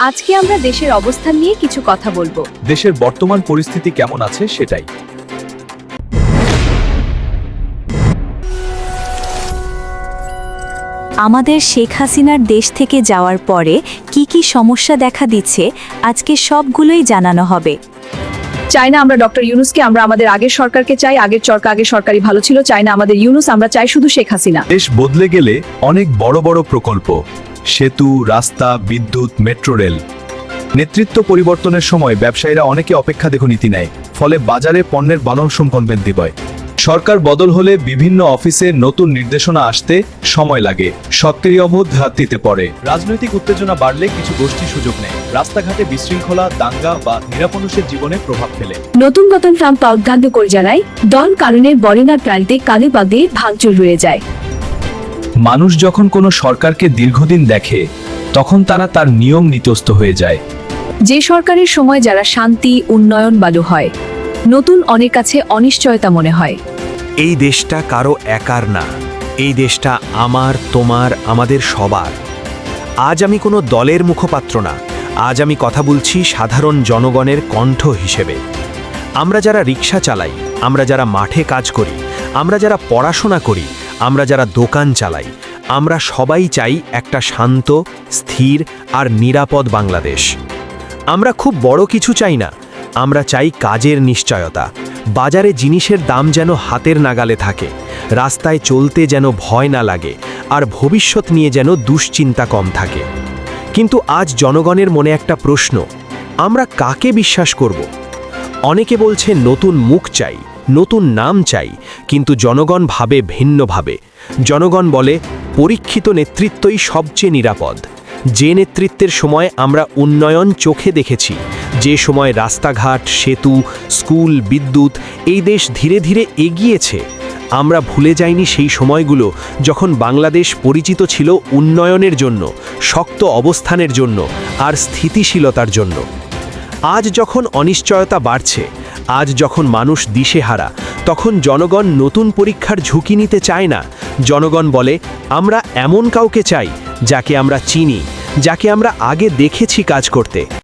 আজকে আমরা দেশের অবস্থান নিয়ে কিছু কথা বলব। দেশের বর্তমান পরিস্থিতি কেমন আছে সেটাই। আমাদের শেখ হাসিনার দেশ থেকে যাওয়ার পরে কি কি সমস্যা দেখা দিচ্ছে আজকে সবগুলোই জানানো হবে। চাই না আমরা ডক্টর ইউনুসকে আমরা আমাদের আগের সরকারকে চাই আগের চরকা আগের সরকারি ভালো ছিল চাই না আমাদের ইউনুস আমরা চাই শুধু শেখ হাসিনা। দেশ বদলে গেলে অনেক বড় বড় প্রকল্প। সেতু, রাস্তা, বিদ্যুৎ, মেট্রো রেল। নেতৃত্ব পরিবর্তনের সময় ব্যবসায়ীরা অনেকে অপেক্ষা দেখো নীতি নেয়, ফলে বাজারে পণ্যের সংকন বৃদ্ধি পায়। সরকার বদল হলে বিভিন্ন অফিসে নতুন নির্দেশনা আসতে সময় লাগে, সক্রিয় হাত দিতে পড়ে। রাজনৈতিক উত্তেজনা বাড়লে কিছু গোষ্ঠী সুযোগ নেয়। রাস্তাঘাটে বিশৃঙ্খলা, দাঙ্গা বা নিরাপনুষের জীবনে প্রভাব ফেলে। নতুন নতুন ট্রাম্প অজ্ঞাত করে জানায় দল কারণে বরেনার প্রান্তে কালে বাদে ভাঙচুর হয়ে যায়। মানুষ যখন কোনো সরকারকে দীর্ঘদিন দেখে তখন তারা তার নিয়ম নিতস্ত হয়ে যায়। যে সরকারের সময় যারা শান্তি উন্নয়ন বালু হয় নতুন অনেক কাছে অনিশ্চয়তা মনে হয়। এই দেশটা কারও একার না। এই দেশটা আমার তোমার আমাদের সবার। আজ আমি কোনো দলের মুখপাত্র না। আজ আমি কথা বলছি সাধারণ জনগণের কণ্ঠ হিসেবে। আমরা যারা রিক্সা চালাই আমরা যারা মাঠে কাজ করি আমরা যারা পড়াশোনা করি আমরা যারা দোকান চালাই, আমরা সবাই চাই একটা শান্ত, স্থির আর নিরাপদ বাংলাদেশ। আমরা খুব বড় কিছু চাই না, আমরা চাই কাজের নিশ্চয়তা, বাজারে জিনিসের দাম যেন হাতের নাগালে থাকে, রাস্তায় চলতে যেন ভয় না লাগে আর ভবিষ্যৎ নিয়ে যেন দুশ্চিন্তা কম থাকে। কিন্তু আজ জনগণের মনে একটা প্রশ্ন, আমরা কাকে বিশ্বাস করব? অনেকে বলছে নতুন মুখ চাই নতুন নাম চাই, কিন্তু জনগণ ভাবে ভিন্নভাবে। জনগণ বলে, পরীক্ষিত নেতৃত্বই সবচেয়ে নিরাপদ। যে নেতৃত্বের সময় আমরা উন্নয়ন চোখে দেখেছি, যে সময় রাস্তাঘাট, সেতু, স্কুল, বিদ্যুৎ এই দেশ ধীরে ধীরে এগিয়েছে, আমরা ভুলে যাইনি সেই সময়গুলো যখন বাংলাদেশ পরিচিত ছিল উন্নয়নের জন্য, শক্ত অবস্থানের জন্য আর স্থিতিশীলতার জন্য। আজ যখন অনিশ্চয়তা বাড়ছে আজ যখন মানুষ দিশেহারা, তখন জনগণ নতুন পরীক্ষার ঝুঁকি নিতে চায় না। জনগণ বলে, আমরা এমন কাউকে চাই যাকে আমরা চিনি, যাকে আমরা আগে দেখেছি কাজ করতে।